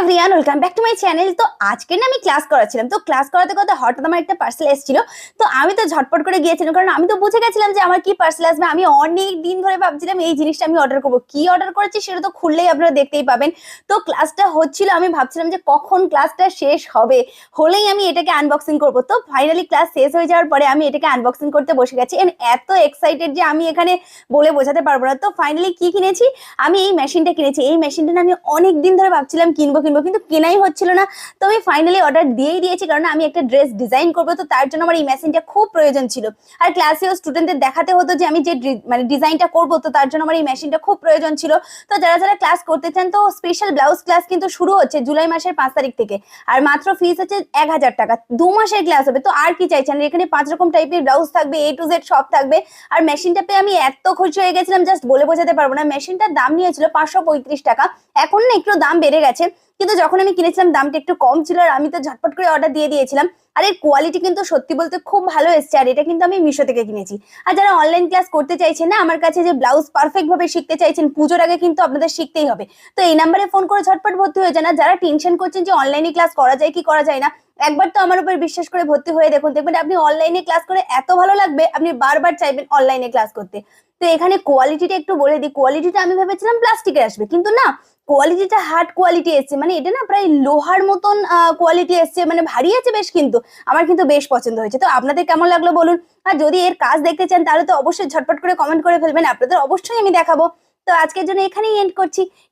Everyone welcome back to my channel তো আজকে না আমি ক্লাস করাচ্ছিলাম। তো ক্লাস করাতে করাতে হঠাৎ আমার একটা পার্সেল এসেছিল। তো আমি তো ঝটপট করে গিয়েছিলাম, কারণ আমি তো বুঝে গেছিলাম যে আমার কি পার্সেল আসবে। আমি অনেক দিন ধরে ভাবছিলাম এই জিনিসটা আমি অর্ডার করব। কি অর্ডার করেছি সেটা তো খুললেই আপনারা দেখতেই পাবেন। তো ক্লাসটা হচ্ছিল, আমি ভাবছিলাম যে কখন ক্লাসটা শেষ হবে। হলেই আমি এটাকে আনবক্সিং করব। তো ফাইনালি ক্লাস শেষ হয়ে যাওয়ার পরে আমি এটাকে আনবক্সিং করতে বসে গেছি। এন্ড এত এক্সাইটেড যে আমি এখানে বলে বোঝাতে পারব না। তো ফাইনালি কি কিনেছি? আমি এই মেশিনটা কিনেছি। এই মেশিনটা আমি অনেক দিন ধরে ভাবছিলাম কিনবো কিনবো, কিন্তু কেনাই হচ্ছিল না। তো আমি ফাইনালি অর্ডার দিয়েই দিয়েছি, কারণ আমি একটা ড্রেস ডিজাইন করব, তো তার জন্য আমার এই মেশিনটা খুব প্রয়োজন ছিল। আর ক্লাসেও স্টুডেন্টদের দেখাতে হতো যে আমি যে মানে ডিজাইনটা করব, তো তার জন্য আমার এই মেশিনটা খুব প্রয়োজন ছিল। তো যারা যারা ক্লাস করতে চান, তো স্পেশাল ব্লাউজ ক্লাস কিন্তু শুরু হচ্ছে জুলাই মাসের পাঁচ তারিখ থেকে। আর মাত্র ফিস হচ্ছে এক হাজার টাকা। দু মাসের ক্লাস হবে, তো আর কি চাইছেন? এখানে পাঁচ রকম টাইপের ব্লাউজ থাকবে এ টু জেড সব থাকবে। আর মেশিনটা পেয়ে আমি এত খুশি হয়ে গেছিলাম জাস্ট বলে বোঝাতে পারব না। মেশিনটার দাম নিয়েছিল পাঁচশো পঁয়ত্রিশ টাকা। এখন না একটু দাম বেড়ে গেছে। কিন্তু যখন আমি কিনেছিলাম, দামটা একটু কম ছিল আর আমি তো ঝটপট করে অর্ডার দিয়ে দিয়েছিলাম। আর এর কোয়ালিটি কিন্তু সত্যি বলতে খুব ভালো এসছে আর এটা কিন্তু আমি মিশো থেকে কিনেছি। আর যারা অনলাইন ক্লাস করতে চাইছেন না, আমার কাছে যে ব্লাউজ পারফেক্ট ভাবে শিখতে চাইছেন, পুজোর আগে কিন্তু আপনাদের শিখতেই হবে। তো এই নাম্বারে ফোন করে ঝটপট ভর্তি হয়ে না যারা টেনশন করছেন যে অনলাইনে ক্লাস করা যায় কি করা যায় না একবার তো আমার উপর বিশ্বাস করে ভর্তি হয়ে দেখুন, দেখবেন আপনি অনলাইনে ক্লাস করে এত ভালো লাগবে, আপনি বারবার চাইবেন অনলাইনে ক্লাস করতে। তো এখানে কোয়ালিটিটা একটু বলে দিই কোয়ালিটিটা আমি ভেবেছিলাম প্লাস্টিকের আসবে, কিন্তু না কোয়ালিটিটা হার্ড কোয়ালিটি এসছে মানে এটা না প্রায় লোহার মতন কোয়ালিটি এসছে মানে ভারী আছে বেশ কিন্তু, আমার কিন্তু বেশ পছন্দ হয়েছে। তো আপনাদের কেমন লাগল বলুন, আর যদি এর কাজ দেখতে চান তাহলে তো অবশ্যই ঝটপট করে কমেন্ট করে ফেলবেন, আপনাদের অবশ্যই আমি দেখাবো। তো আজকের জন্য এখানেই এন্ড করছি।